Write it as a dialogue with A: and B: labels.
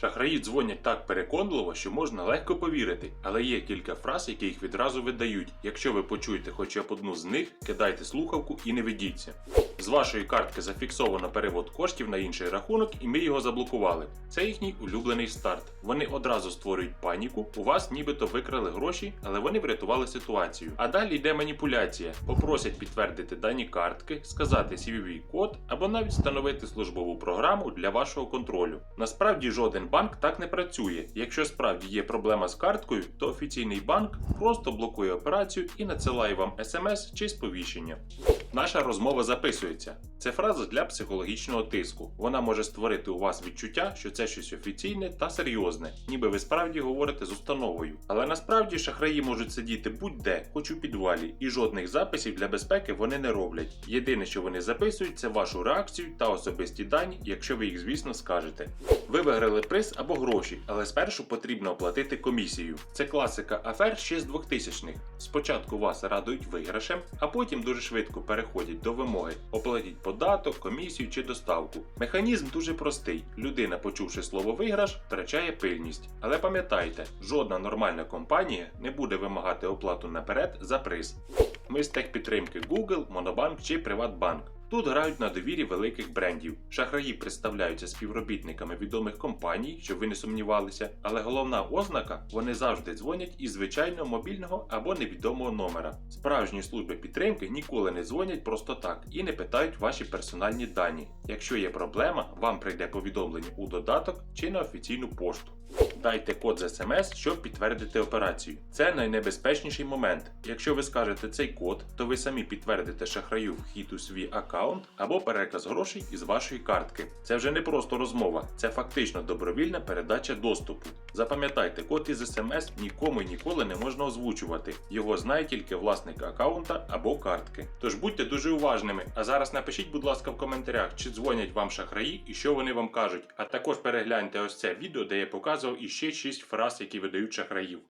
A: Шахраї дзвонять так переконливо, що можна легко повірити, але є кілька фраз, які їх відразу видають. Якщо ви почуєте хоча б одну з них, кидайте слухавку і не ведіться. З вашої картки зафіксовано перевод коштів на інший рахунок, і ми його заблокували. Це їхній улюблений старт. Вони одразу створюють паніку. У вас нібито викрали гроші, але вони врятували ситуацію. А далі йде маніпуляція. Попросять підтвердити дані картки, сказати CVV код або навіть встановити службову програму для вашого контролю. Насправді жоден банк так не працює. Якщо справді є проблема з карткою, то офіційний банк просто блокує операцію і надсилає вам смс чи сповіщення. Наша розмова записується. Це фраза для психологічного тиску. Вона може створити у вас відчуття, що це щось офіційне та серйозне, ніби ви справді говорите з установою. Але насправді шахраї можуть сидіти будь-де, хоч у підвалі, і жодних записів для безпеки вони не роблять. Єдине, що вони записують, це вашу реакцію та особисті дані, якщо ви їх, звісно, скажете. Ви виграли приз або гроші, але спершу потрібно оплатити комісію. Це класика афер ще з 2000-х. Спочатку вас радують виграшем, а потім дуже швидко переходять до вимоги оплатіть податок, комісію чи доставку. Механізм дуже простий. Людина, почувши слово виграш, втрачає пильність. Але пам'ятайте, жодна нормальна компанія не буде вимагати оплату наперед за приз. Ми з техпідтримки Google, Monobank чи Приватбанк. Тут грають на довірі великих брендів. Шахраї представляються співробітниками відомих компаній, щоб ви не сумнівалися, але головна ознака вони завжди дзвонять із звичайного мобільного або невідомого номера. Справжні служби підтримки ніколи не дзвонять просто так і не питають ваші персональні дані. Якщо є проблема, вам прийде повідомлення у додаток чи на офіційну пошту. Дайте код з смс, щоб підтвердити операцію. Це найнебезпечніший момент. Якщо ви скажете цей код, то ви самі підтвердите шахраю вхід у свій аккаунт або переказ грошей із вашої картки. Це вже не просто розмова, це фактично добровільна передача доступу. Запам'ятайте, код із смс нікому і ніколи не можна озвучувати. Його знає тільки власник аккаунта або картки. Тож будьте дуже уважними. А зараз напишіть, будь ласка, в коментарях, чи дзвонять вам шахраї і що вони вам кажуть. А також перегляньте ось це відео, де я показував іще 6 фраз, які видають шахраїв.